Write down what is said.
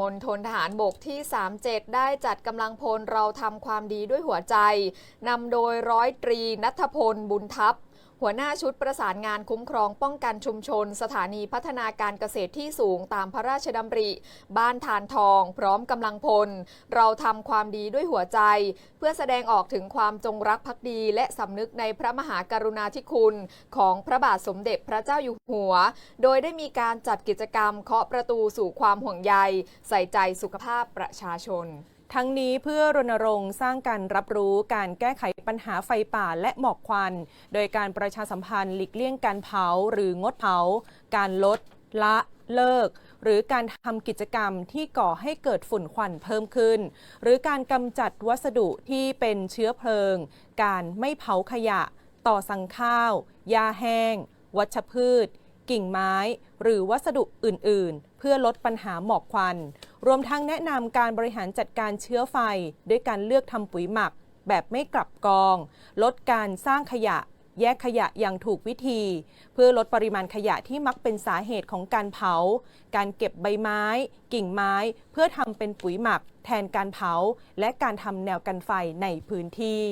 มณฑลทหารบกที่ 37 ได้จัดกำลังพลเราทำความดีด้วยหัวใจนำโดยร้อยตรีนัทพลบุญทัพ หัวหน้าชุดประสานงานคุ้มครองป้องกันชุมชน สถานีพัฒนาการเกษตรที่สูงตามพระราชดำริ บ้านทานทอง พร้อมกำลังพล เราทำความดีด้วยหัวใจ เพื่อแสดงออกถึงความจงรักภักดี และสำนึกในพระมหากรุณาธิคุณ ของพระบาทสมเด็จพระเจ้าอยู่หัว โดยได้มีการจัดกิจกรรมเคาะประตูสู่ความห่วงใย ใส่ใจสุขภาพประชาชน ทั้งนี้เพื่อรณรงค์สร้างการรับรู้การแก้ไขปัญหาไฟป่าและหมอกควัน โดยการประชาสัมพันธ์หลีกเลี่ยงการเผาหรืองดเผา การลด ละเลิก หรือการทำกิจกรรมที่ก่อให้เกิดฝุ่นควันเพิ่มขึ้น หรือการกำจัดวัสดุที่เป็นเชื้อเพลิง การไม่เผาขยะ ต่อสั่งข้าวหญ้าแห้ง วัชพืช กิ่งไม้ หรือวัสดุอื่น ๆ เพื่อลดปัญหาหมอกควัน รวมทั้งแนะนำการบริหารจัดการเชื้อไฟ ด้วยการเลือกทำปุ๋ยหมัก แบบไม่กลับกอง ลดการสร้างขยะ แยกขยะอย่างถูกวิธี เพื่อลดปริมาณขยะที่มักเป็นสาเหตุของการเผา การเก็บใบไม้ กิ่งไม้ เพื่อทำเป็นปุ๋ยหมัก แทนการเผา และการทำแนวกันไฟในพื้นที่